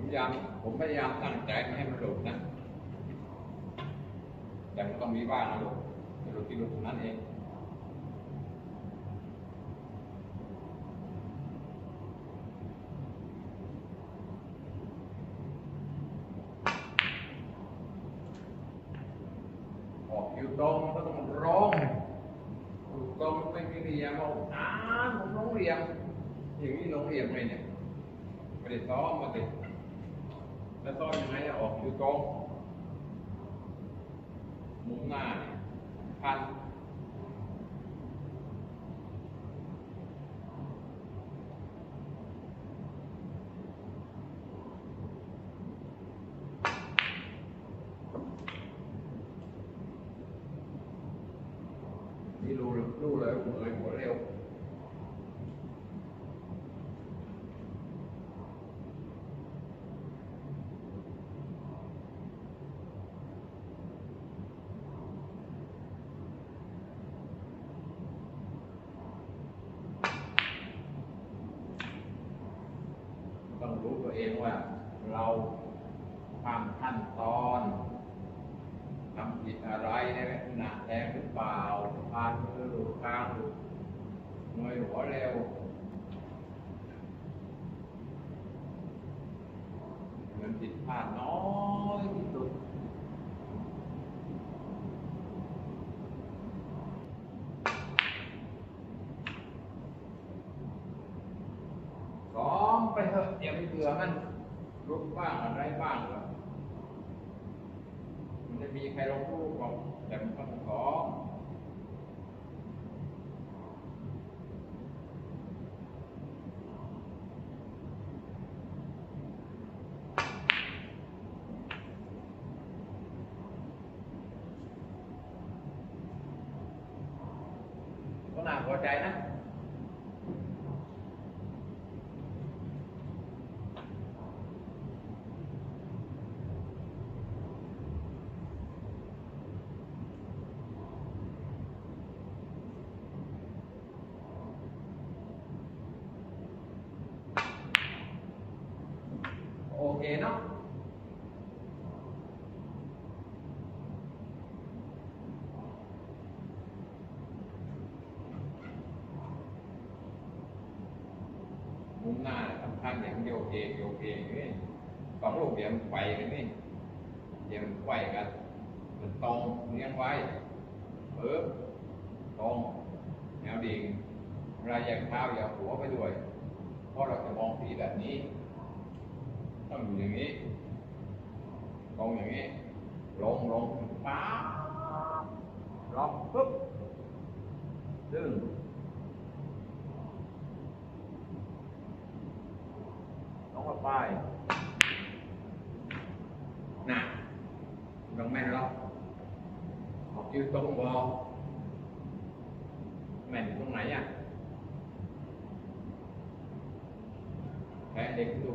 ผมยายามผมพยายามตั้งใจไม่ให้มันหลุดนะ แต่มันต้องมีบ้างนะลูกหลุดที่หลุดนั่นเองออกอยู่ตรงมันก็ต้องร้องอยู่ตรงไม่มีเหลี่ยมบอกอ่านผมร้องเหลี่ยมอย่างนี้ร้องเหลี่ยมไหมเนี่ยไม่ได้ซ้อมมาติ แล้วซ้อมยังไงออกอยู่ตรงหมุมหน้าพันนี่รู้รู้เลยหัวเลยหัวเร็ว ต้อง รู้ตัวเองว่า เราทำขั้นตอนทำผิดอะไรในลักษณะแทงหรือเปล่าพานหรือหลุดกลางหลุดเงยหัวเร็วมันผิดพลาดน้อยที่สุด ซ้อมไป เถอะอย่าไปเบื่อมันลุกบ้างอะไรบ้างเหรอมันจะมีใครลงรูปหรอกแต่มันต้องซ้อก็น่าพอใจนะ โอ เคเนาะมุมหน้าสำคัญอย่างโยกเองโยกเองนี่สองลูกเดี๋ยวมันไขวกันนี่เดี๋ยวมันไขวกันมันตรงเลี้ยงไว้เออตรงแนวดิ่งเวลาอย่างเท้าอย่าหัวไปด้วย เพราะเราจะมองผีแบบนี้ ต้องอยู่อย่างนี้ตรงอย่างนี้ ลงลงป๊าล็อกปุ๊บดึงลงมาไปน่ะต้องแม่นล็อกออกยืนตรงบอแม่นตรงไหนอะแพ้เด็กดู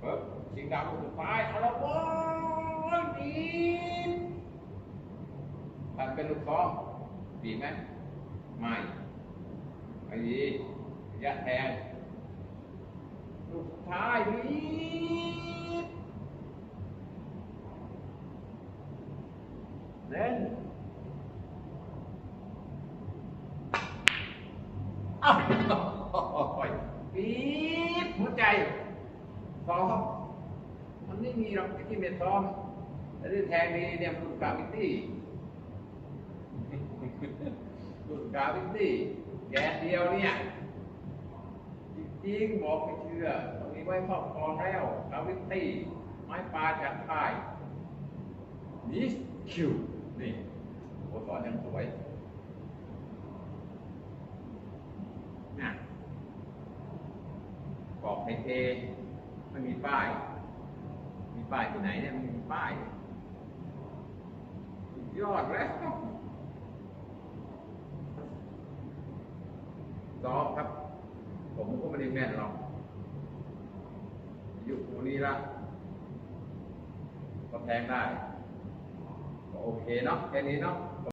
เฮ้ยชิงดาวสุดท้ายเอาละโว้ยดีดมันเป็นลูกซ้อมดีไหมไม่ไม่ดีระยะแทงลูกท้ายดีเล่นอ้าวโอ้ยปี๊ดหัวใจ ซ้อมมันไม่มีหรอกที่ไม่ซ้อมแต่ที่แทงดีเนี่ยมันกราฟิตี้รุ่นกราฟิตี้แกนเดียวเนี่ยจริงบอกไม่เชื่อตรงนี้ไว้ครอบครองแล้วกราฟิตี้ไม้ปลาจากใต้นิสคิวนี่โอ้สอนยังสวยนะบอกให้เท ไม่มีป้าย มีป้ายที่ไหนเนี่ยไมมีป้ายยอดแล้วซอมครับ ผมก็ไม่ได้แม่นหรอกอยู่ตรงนี้ละก็แทงได้ ก็โอเคเนาะแค่นี้เนาะ